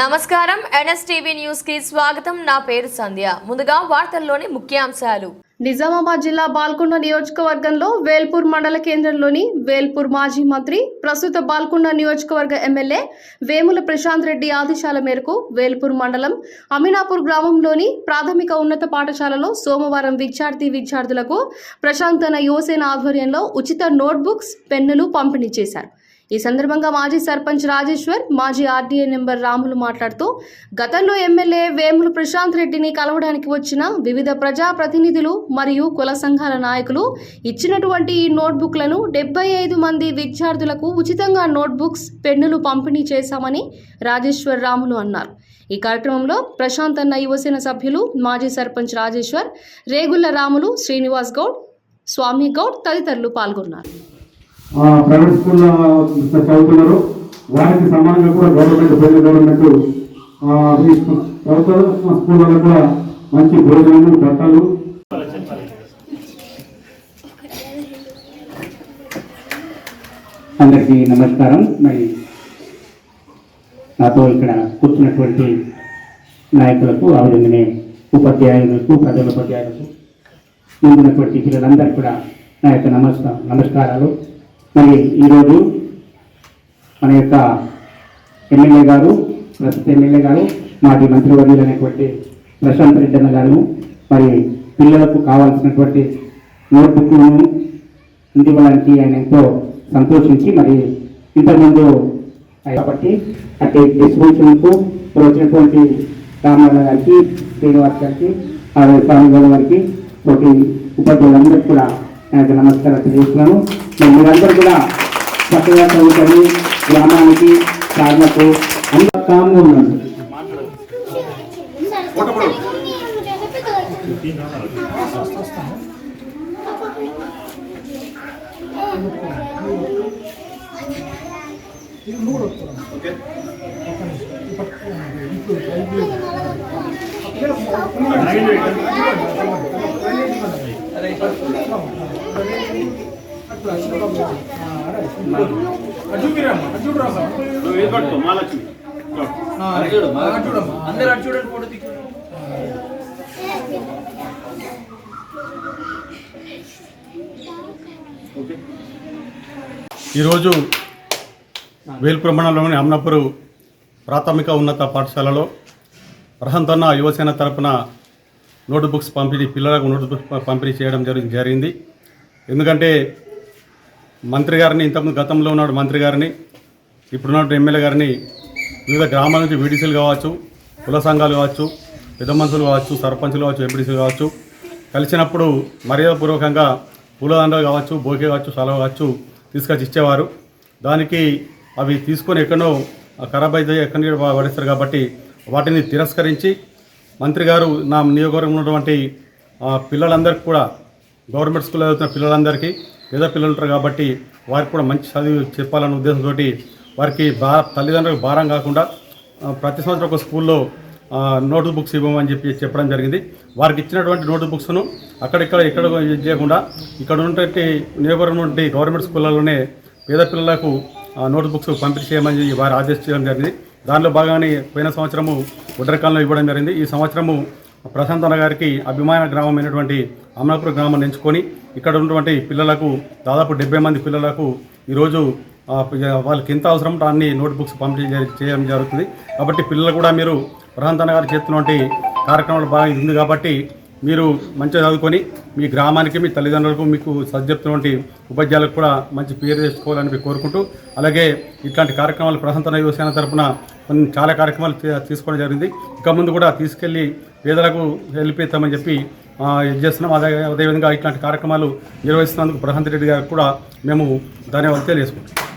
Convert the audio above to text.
నమస్కారం. ఎన్ఎస్టీవీ న్యూస్కి స్వాగతం. నా పేరు సంధ్య. ముందుగా వార్తల్లోని ముఖ్యాంశాలు. నిజామాబాద్ జిల్లా బాల్కొండ నియోజకవర్గంలో వేల్పూర్ మండల కేంద్రంలోని వేల్పూర్ మాజీ మంత్రి ప్రస్తుత బాల్కొండ నియోజకవర్గ ఎమ్మెల్యే వేముల ప్రశాంత్ రెడ్డి ఆదేశాల మేరకు వేల్పూర్ మండలం అమీనాపూర్ గ్రామంలోని ప్రాథమిక ఉన్నత పాఠశాలలో సోమవారం విద్యార్థి విద్యార్థులకు ప్రశాంత్ తన యువసేన ఆధ్వర్యంలో ఉచిత నోట్బుక్స్ పెన్నులు పంపిణీ చేశారు. ఈ సందర్భంగా మాజీ సర్పంచ్ రాజేశ్వర్ మాజీ ఆర్డీఏ నెంబర్ రాములు మాట్లాడుతూ గతంలో ఎమ్మెల్యే వేముల ప్రశాంత్ రెడ్డిని కలవడానికి వచ్చిన వివిధ ప్రజా ప్రతినిధులు మరియు కుల సంఘాల నాయకులు ఇచ్చినటువంటి ఈ నోట్బుక్లను డెబ్బై ఐదు మంది విద్యార్థులకు ఉచితంగా నోట్బుక్స్ పెన్నులు పంపిణీ చేశామని రాజేశ్వర్ రాములు అన్నారు. ఈ కార్యక్రమంలో ప్రశాంత్ అన్న యువసేన సభ్యులు మాజీ సర్పంచ్ రాజేశ్వర్ రేగుళ్ళ రాములు శ్రీనివాస్ గౌడ్ స్వామి గౌడ్ తదితరులు పాల్గొన్నారు. ప్రైవేట్ స్కూల్లో చదువుతున్నారు. వారికి సమానంగా కూడా గవర్నమెంట్ ఫెడరల్ గవర్నమెంట్ ఆ, ఈ ప్రభుత్వ స్కూళ్ళలో కూడా మంచి భోజనాలు బట్టలు. అందరికీ నమస్కారం. మరి నాతో ఇక్కడ కూర్చున్నటువంటి నాయకులకు ఆ విధంగానే ఉపాధ్యాయులకు ప్రజల ఉపాధ్యాయులకు ముందున్నటువంటి పిల్లలందరికీ కూడా నా యొక్క నమస్కారం నమస్కారాలు. మరి ఈరోజు మన యొక్క ఎమ్మెల్యే గారు ప్రస్తుత ఎమ్మెల్యే గారు మాజీ మంత్రివర్యులు అనేటువంటి ప్రశాంత్ రెడ్డి అన్న గారు మరి పిల్లలకు కావాల్సినటువంటి నోట్బుక్లను అందివ్వడానికి ఆయన ఎంతో సంతోషించి మరి ఇంతకుముందు కాబట్టి అటు డిస్ట్రిబ్యూషన్కు ఇప్పుడు వచ్చినటువంటి రామారావు గారికి శ్రీనివాస్ గారికి ఆ స్వామి గౌడ్ గారికి తోటి ఉపాధ్యాయులందరికీ కూడా ఆయనకు నమస్కారం తెలియజేస్తున్నాను. మరి మీరందరూ కూడా చక్కగా చదువుకొని గ్రామానికి సాధనకు అందరూ కామ్గా అందరు అటు చూడండి ఫోటో ఈరోజు వేల్పుర మండలంలోని అమ్నపురు ప్రాథమిక ఉన్నత పాఠశాలలో ప్రహంతన్న యువసేన తరపున నోట్ బుక్స్ పంపిణీ పిల్లలకు నోట్ బుక్స్ పంపిణీ చేయడం జరి జరిగింది. ఎందుకంటే మంత్రి గారిని ఇంతకుముందు గతంలో ఉన్నాడు మంత్రి గారిని ఇప్పుడున్న ఎమ్మెల్యే గారిని వివిధ గ్రామాల నుంచి వీడీసీలు కావచ్చు కుల సంఘాలు కావచ్చు పెద్ద మనుషులు కావచ్చు సర్పంచులు కావచ్చు ఎంపీడీసీలు కావచ్చు కలిసినప్పుడు మర్యాదపూర్వకంగా పూలదండలు కావచ్చు బోకే కావచ్చు సెలవు కావచ్చు తీసుకొచ్చి ఇచ్చేవారు. దానికి అవి తీసుకొని ఎక్కడో ఖరాబ్ అయితే ఎక్కడ పడిస్తారు కాబట్టి వాటిని తిరస్కరించి మంత్రి గారు నా నియోజకవర్గంలో ఉన్నటువంటి పిల్లలందరికీ కూడా గవర్నమెంట్ స్కూల్లో చదువుతున్న పిల్లలందరికీ పేద పిల్లలు ఉంటారు కాబట్టి వారికి కూడా మంచి చదువు చెప్పాలన్న ఉద్దేశంతో వారికి బా తల్లిదండ్రులకు భారం కాకుండా ప్రతి సంవత్సరం ఒక స్కూల్లో ఆ, నోట్ బుక్స్ ఇవ్వమని చెప్పి చెప్పడం జరిగింది. వారికి ఇచ్చినటువంటి నోట్ బుక్స్ను అక్కడిక్కడ ఎక్కడ చేయకుండా ఇక్కడ ఉన్నటువంటి నియోజకవర్గం నుండి గవర్నమెంట్ స్కూళ్ళలోనే పేద పిల్లలకు ఆ, నోట్ బుక్స్ పంపిణీ చేయమని వారు ఆదేశించడం జరిగింది. దానిలో భాగంగానే పోయిన సంవత్సరము ఉడ్రకాలంలో ఇవ్వడం జరిగింది. ఈ సంవత్సరము ప్రశాంత్ అన్న గారికి అభిమాన గ్రామం అయినటువంటి అమలాపురం గ్రామాన్ని ఎంచుకొని ఇక్కడ ఉన్నటువంటి పిల్లలకు దాదాపు డెబ్బై మంది పిల్లలకు ఈరోజు వాళ్ళకి ఎంత అవసరం అన్ని నోట్బుక్స్ పంపిణీ చేయడం జరుగుతుంది. కాబట్టి పిల్లలు కూడా మీరు ప్రశాంత్ అన్న గారు చేస్తున్నటువంటి కార్యక్రమాలు బాగా ఇది ఉంది కాబట్టి మీరు మంచిగా చదువుకొని మీ గ్రామానికి మీ తల్లిదండ్రులకు మీకు సజ్జెప్తున్నటువంటి ఉపాధ్యాయులకు కూడా మంచి పేరు తెచ్చుకోవాలని మీరు కోరుకుంటూ అలాగే ఇట్లాంటి కార్యక్రమాలు ప్రశాంతన యువసేన తరఫున కొన్ని చాలా కార్యక్రమాలు తీసుకోవడం జరిగింది. ఇక ముందు కూడా తీసుకెళ్ళి పేదలకు హెల్ప్ ఇస్తామని చెప్పి ఇది చేస్తున్నాం అదే అదేవిధంగా ఇట్లాంటి కార్యక్రమాలు నిర్వహిస్తున్నందుకు ప్రశాంత్ రెడ్డి గారికి కూడా మేము ధన్యవాదాలు తెలియజేసుకుంటాం